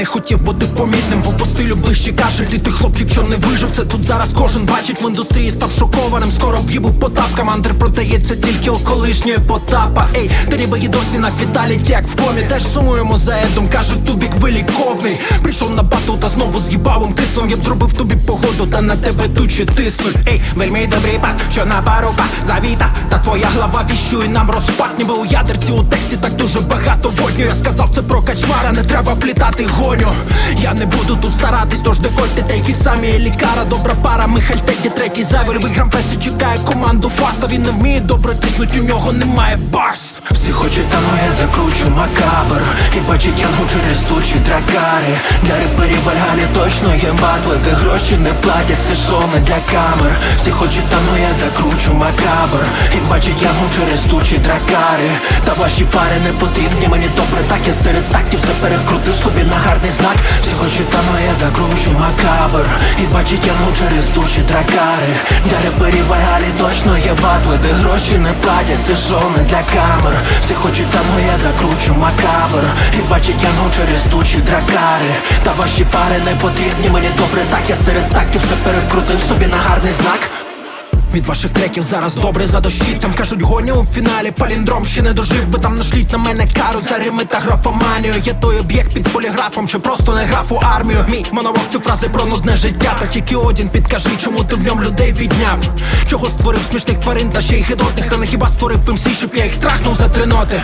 Не хотів бути помітним, бо по стилю ближче кашель Ти ти хлопчик, що не вижив, це тут зараз кожен бачить. В індустрії став шокованим, скоро в'їбу тапкам. Андер продається тільки у колишньої потапа. Ей, ти риба є досі на фіталіті, як в комі. Теж сумуємо за едом, кажуть, тубік виліковний знову з їбавим кислом Я б зробив тобі погоду, та на тебе тучі тиснуть. Ей, вельми добрий пак, що на парубах завіта Та твоя глава віщує нам розпад. Ніби у ядерці у тексті так дуже багато водню. Я сказав це про качмара, не треба плітати гоню. Я не буду тут старатись, тож декольте тейки самі лікара, добра пара, Михаль Теді, третій завір Виграм песі чекає команду фаста. Він не вміє добре тиснуть, у нього немає бас Всі хочуть, та ну я закручу макабр. І бачить янгу через тучі дракари. Для реперів Вальгалі точно є батли Де гроші не платять, це шоу для камер. Всі хочуть, та ну я закручу макабр. І бачить янгу через тучі дракари. Та ваші пари не потрібні мені добре Так я серед тактів все перекрутив собі на гарний знак. Всі хочуть, та ну я закручу макабр. І бачить янгу через тучі дракари. Для реперів Вальгалі точно є батли Де гроші не платять, це шоу для камер. Всі хочуть, закручу макабр. І бачить янгу через тучі дракари. Та ваші пари не потрібні мені добре Так я серед тактів все перекрутив собі на гарний знак. Від ваших треків зараз добре задощить Там кажуть гоня у фіналі, паліндром ще не дожив Би там нашліть на мене кару. За рими та графоманію. Я той об'єкт під поліграфом, чи просто не граф у армію. Мій монолог це фрази про нудне життя. Та тільки один підкажи, чому ти в ньому людей відняв. Чого створив смішних тварин та ще й гидотних Та не хіба створив МС, щоб я їх трахнув за три ноти